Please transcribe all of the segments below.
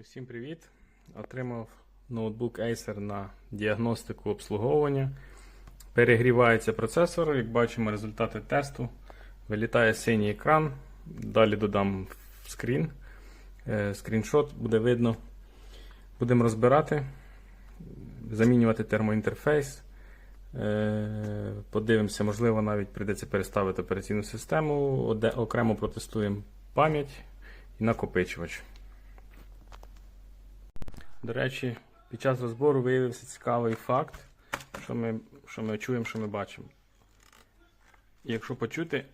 Усім привіт! Отримав ноутбук Acer на діагностику обслуговування. Перегрівається процесор, як бачимо, результати тесту. Вилітає синій екран. Далі додам скрін. Е, Скріншот буде видно. Будемо розбирати, замінювати термоінтерфейс. Е, Подивимося, можливо, навіть прийдеться переставити операційну систему. Окремо протестуємо пам'ять і накопичувач. До речі, під час розбору виявився цікавий факт, що ми, що ми чуємо, що ми бачимо. І якщо почути,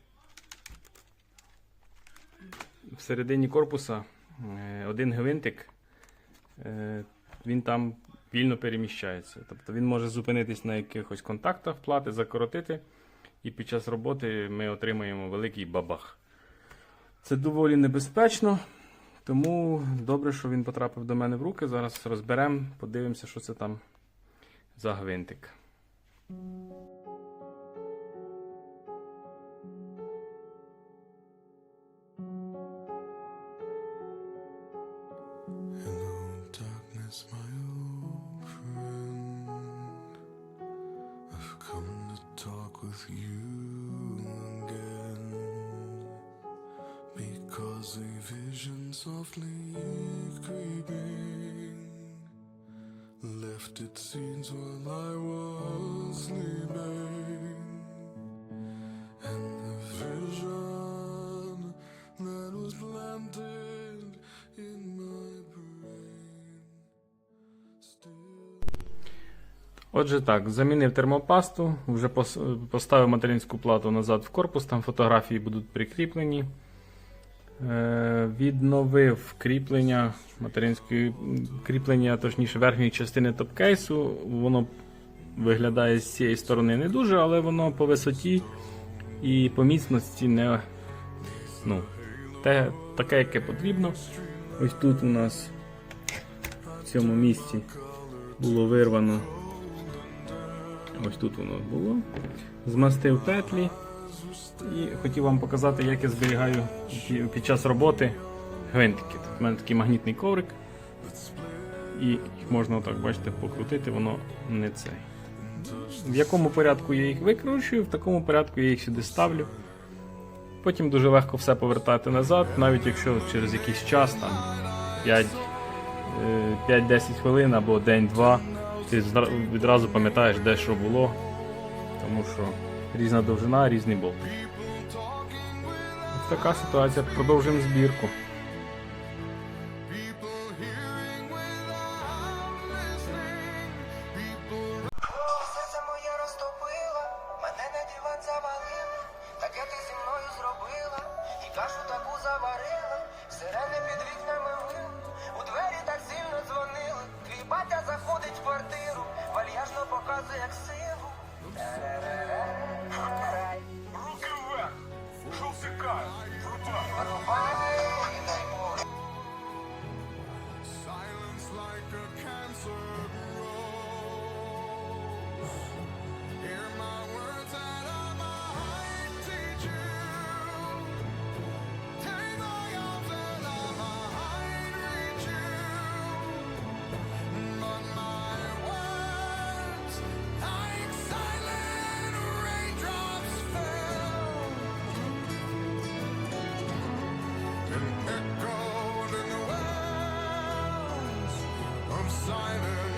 всередині корпуса е, один гвинтик, е, він там вільно переміщається. Тобто він може зупинитись на якихось контактах плати, закоротити, і під час роботи ми отримаємо великий бабах. Це доволі небезпечно. Тому добре, що він потрапив до мене в руки. Зараз розберемо, подивимося, що це там за гвинтик. Hello, darkness, my A vision softly creeping left its scenes while I was sleeping. And the vision that was planted in my brain still. Отже, так, замінив термопасту, вже поставив материнську плату назад в корпус, там фотографії будуть прикріплені. Е, Відновив кріплення материнської кріплення, точніше, верхньої частини топкейсу. Воно виглядає з цієї сторони не дуже, але воно по висоті і по міцності не ну, те, таке, яке потрібно. Ось тут у нас в цьому місці було вирвано. Ось тут воно було. Змастив петлі. І хотів вам показати, як я зберігаю під час роботи гвинтики. Тут в мене такий магнітний коврик. І їх можна отак, бачите, покрутити, воно не цей. В якому порядку я їх викручую, в такому порядку я їх сюди ставлю. Потім дуже легко все повертати назад, навіть якщо через якийсь час, там 5, е, 5-10 хвилин або день-два, ти відразу пам'ятаєш, де що було, тому що різна довжина, різний болт. Ось така ситуація. Продовжуємо збірку. Дзвонили, твій батя заходить в квартиру, вальяжно показує як силу. Silence.